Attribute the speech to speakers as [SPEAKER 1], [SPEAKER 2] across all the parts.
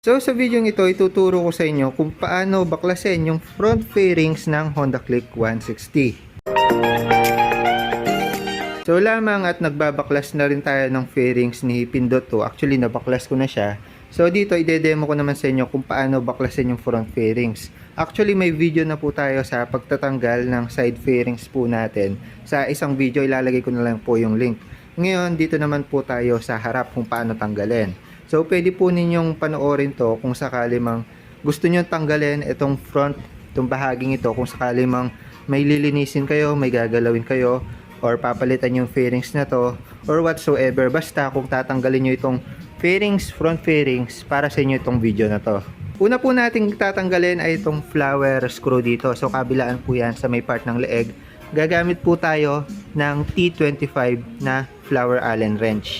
[SPEAKER 1] So sa video ito, ituturo ko sa inyo kung paano baklasin yung front fairings ng Honda Click 160. So lamang at nagbabaklas na rin tayo ng fairings ni Pindot 2. Actually, nabaklas ko na siya. So dito, ide-demo ko naman sa inyo kung paano baklasin yung front fairings. Actually, may video na po tayo sa pagtatanggal ng side fairings po natin. Sa isang video, ilalagay ko na lang po yung link. Ngayon, dito naman po tayo sa harap kung paano tanggalin. So, pwede po ninyong panoorin to kung sakali mang gusto nyo tanggalin itong front, itong bahaging ito, kung sakali mang may lilinisin kayo, may gagalawin kayo, or papalitan yung fairings na to, or whatsoever. Basta kung tatanggalin nyo itong fairings, front fairings, para sa inyo itong video na to. Una po nating tatanggalin ay itong flower screw dito. So, kabilaan po yan sa may part ng leeg. Gagamit po tayo ng T25 na flower allen wrench.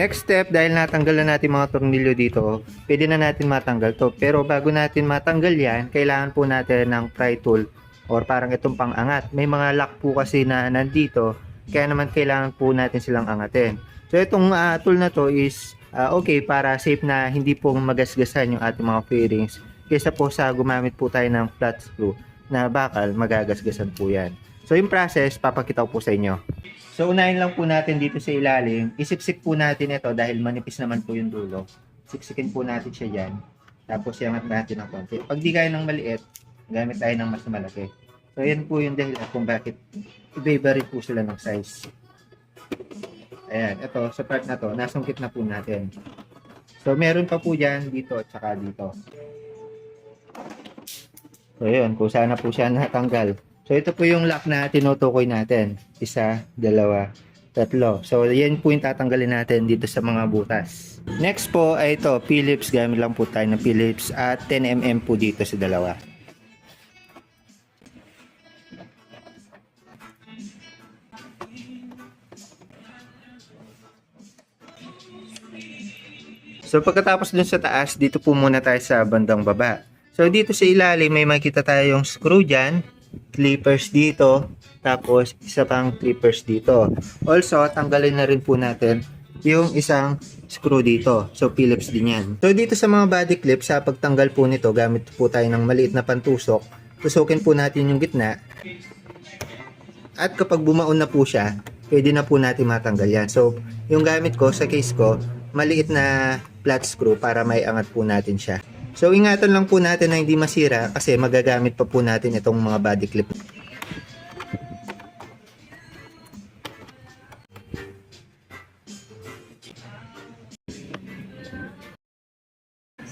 [SPEAKER 1] Next step, dahil natanggal na natin mga tornilyo dito, pwede na natin matanggal to. Pero bago natin matanggal yan, kailangan po natin ng pry tool or parang itong pangangat. May mga lock po kasi na nandito, kaya naman kailangan po natin silang angatin. So itong ah, tool na to is ah, okay para safe na hindi po magasgasan yung ating mga fairings. Kaysa po sa gumamit po tayo ng flat screw na bakal, magagasgasan po yan. So yung process, papakita ko po sa inyo. So unahin lang po natin dito sa ilalim. Isiksik po natin ito dahil manipis naman po yung dulo. Siksikin po natin siya dyan. Tapos iangat natin ng konti. Pag di kaya ng maliit, gamit tayo ng mas malaki. So yan po yung dahilan kung bakit iba-iba rin po sila ng size. Ayan, ito sa part na to, nasungkit na po natin. So meron pa po dyan dito at saka dito. So yun, kung sana po siya natanggal. So ito po yung lock na tinutukoy natin. Isa, dalawa, tatlo. So yan po yung tatanggalin natin dito sa mga butas. Next po ay ito, Phillips. Gamit lang po tayo ng Phillips at 10mm po dito sa dalawa. So pagkatapos dun sa taas, dito po muna tayo sa bandang baba. So dito sa ilalim may makita tayo yung screw dyan, clippers dito, tapos isa pang clippers dito. Also, tanggalin na rin po natin yung isang screw dito. So Phillips din yan. So dito sa mga body clip, sa pagtanggal po nito, gamit po tayo ng maliit na pantusok. Tusukin po natin yung gitna. At kapag bumaon na po siya, pwede na po natin matanggal yan. So, yung gamit ko sa case ko, maliit na flat screw para may angat po natin siya. So, ingatan lang po natin na hindi masira kasi magagamit pa po natin itong mga body clip.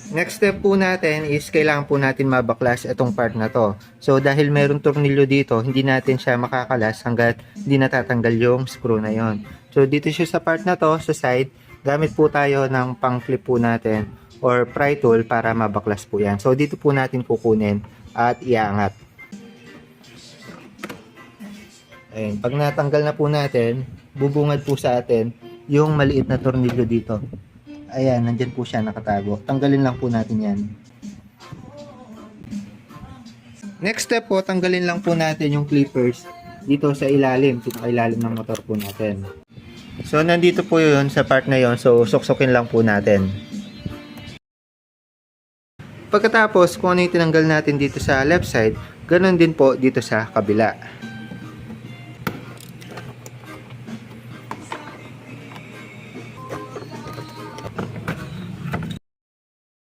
[SPEAKER 1] Next step po natin is kailangan po natin mabaklas itong part na to. So dahil mayroong tornilyo dito, hindi natin siya makakalas hanggat hindi natatanggal yung screw na yon. So dito siya sa part na to, sa side, gamit po tayo ng pang clip po natin or pry tool para mabaklas po yan. So dito po natin kukunin at iangat. Ayun, pag natanggal na po natin, bubungad po sa atin yung maliit na tornilyo dito. Ayan, nandyan po siya nakatago. Tanggalin lang po natin yan. Next step po, tanggalin lang po natin yung clippers dito sa ilalim, dito sa ilalim ng motor po natin. So, nandito po yun sa part na yun. So, suksukin lang po natin. Pagkatapos, kung ano yung tinanggal natin dito sa left side, ganun din po dito sa kabila.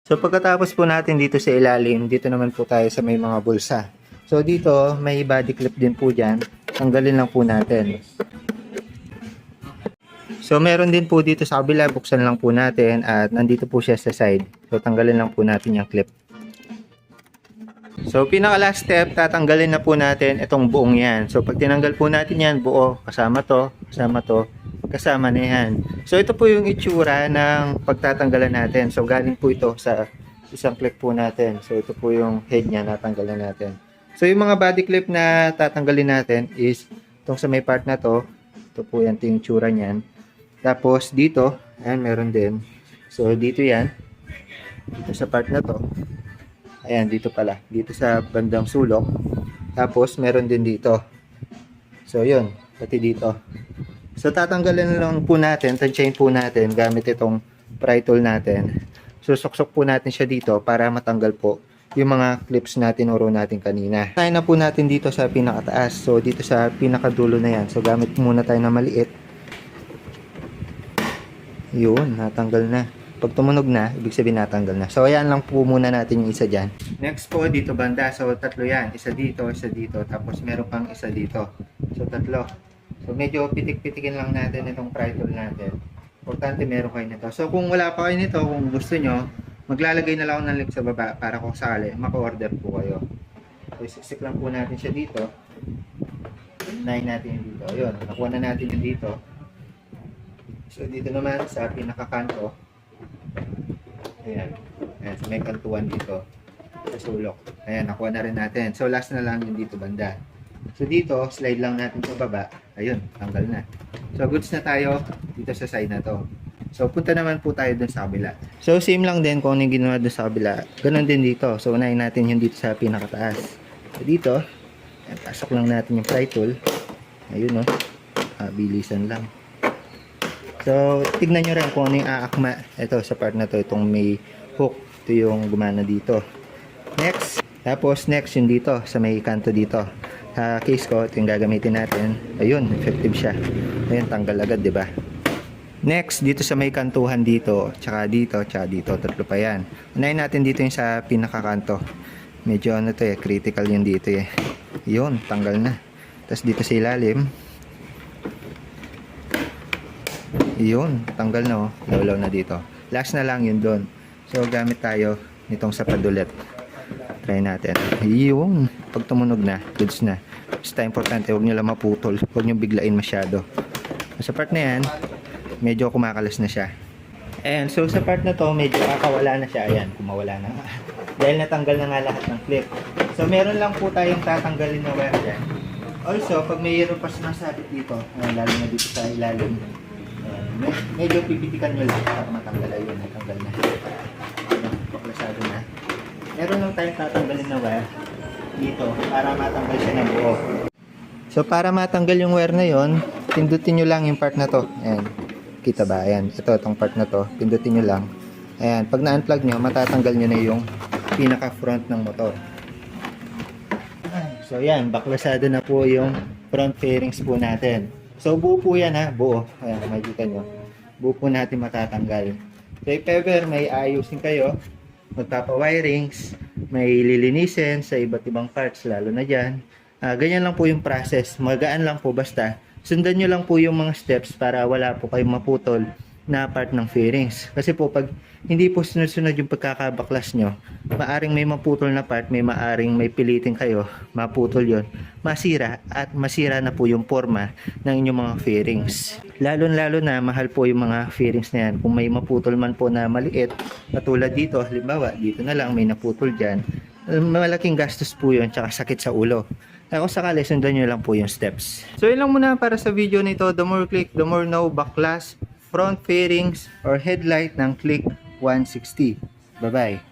[SPEAKER 1] So pagkatapos po natin dito sa ilalim, dito naman po tayo sa may mga bulsa. So dito, may body clip din po dyan. Tanggalin lang po natin. So meron din po dito sa kabila, buksan lang po natin at nandito po siya sa side. So tanggalin lang po natin yung clip. So pinaka last step, tatanggalin na po natin itong buong yan. So pag tinanggal po natin yan, buo, kasama to, kasama to, kasama na yan. So ito po yung itsura ng pagtatanggalan natin. So galing po ito sa isang clip po natin. So ito po yung head niya natanggalan natin. So yung mga body clip na tatanggalin natin is itong sa may part na to. Ito po yan, ito yung itsura niyan. Tapos dito, ayan meron din. So dito yan. Dito sa part na to. Ayan, dito pala. Dito sa bandang sulok. Tapos meron din dito. So yun, pati dito. So tatanggalin lang po natin, tansyahin po natin gamit itong pry tool natin. Susuksok po natin siya dito para matanggal po yung mga clips na tinuro natin kanina. Tayo na po natin dito sa pinakataas. So dito sa pinakadulo na yan. So gamit muna tayo na maliit. Yun, natanggal na. Pag tumunog na, ibig sabihin natanggal na. So ayan lang po muna natin yung isa dyan. Next po dito banda. So tatlo yan. Isa dito, isa dito. Tapos meron pang isa dito. So tatlo. So medyo pitik-pitikin lang natin itong pry tool natin. Importante meron kayo nito. So kung wala pa kayo nito, kung gusto nyo, maglalagay na lang ng link sa baba para kung sakali, maka-order po kayo. So isiksik lang po natin siya dito. Unahin natin yung dito. Ayun, nakuha na natin yung dito. So dito naman sa pinakakanto. Ayan. Ayan, so may kantuan dito sa sulok. Ayan, nakuha na rin natin. So last na lang yung dito banda. So dito, slide lang natin sa baba. Ayun, tanggal na. So goods na tayo dito sa side na to. So punta naman po tayo dun sa kabila. So same lang din kung ano ginawa dun sa kabila. Ganon din dito. So unahin natin yung dito sa pinakataas. So dito, ayan, pasok lang natin yung pry tool. Ayun no. Ah, bilisan lang. So, tignan nyo rin kung ano yung aakma. Ito, sa part na to, itong may hook. Ito yung gumana dito. Next. Tapos, next yung dito, sa may kanto dito. Sa case ko, ito yung gagamitin natin. Ayun, effective siya. Ayun, tanggal agad, di ba? Next, dito sa may kantuhan dito, tsaka dito, tsaka dito, tatlo pa yan. Unahin natin dito yung sa pinakakanto. Medyo ano to eh, critical yung dito eh. Yun, tanggal na. Tapos dito sa ilalim, yun, tanggal na oh. Lawlaw na dito. Last na lang yun doon. So, gamit tayo nitong sa padulet. Try natin. Yun. Pag tumunog na, goods na. Basta importante, huwag nyo lang maputol. Huwag nyo biglain masyado. Sa part na yan, medyo kumakalas na siya. Ayan, so sa part na to, medyo kakawala na siya. Ayan, kumawala na. Dahil natanggal na nga lahat ng clip. So, meron lang po tayong tatanggalin na wire dyan. Also, pag mayroon pa sinasabit dito, ayan, lalo na dito sa ilalim, medyo pipitikan nyo lang para matanggal. Ayun, natanggal na. Ayan, baklasado na. Meron lang tayong tatanggalin na wire dito para matanggal siya ng buo. So, para matanggal yung wire na yon, pindutin nyo lang yung part na to. Ayan. Kita ba? Ayan. Ito, itong part na to. Pindutin nyo lang. Ayan. Pag na-unplug nyo, matatanggal nyo na yung pinaka-front ng motor. So, yan. Baklasado na po yung front fairings po natin. So, buo po yan ha. Buo. Ayan, makikita nyo. Buo po natin matatanggal. So, if ever may ayusin kayo, magpapa-wirings, may lilinisin sa iba't ibang parts, lalo na dyan. Ah, ganyan lang po yung process. Magaan lang po basta. Sundan nyo lang po yung mga steps para wala po kayong maputol na part ng fairings. Kasi po pag hindi po sunod-sunod yung pagkakabaklas nyo, maaring may maputol na part, may maaring may pilitin kayo, maputol yon masira at masira na po yung forma ng inyong mga fairings. Lalo-lalo na mahal po yung mga fairings na yan. Kung may maputol man po na maliit, katulad dito, halimbawa, dito na lang may naputol dyan, malaking gastos po yun, tsaka sakit sa ulo. Kaya kung sakali, sundan nyo lang po yung steps. So yun lang muna para sa video nito. The more click, the more know baklas, front fairings, or headlight ng click 160. Bye-bye.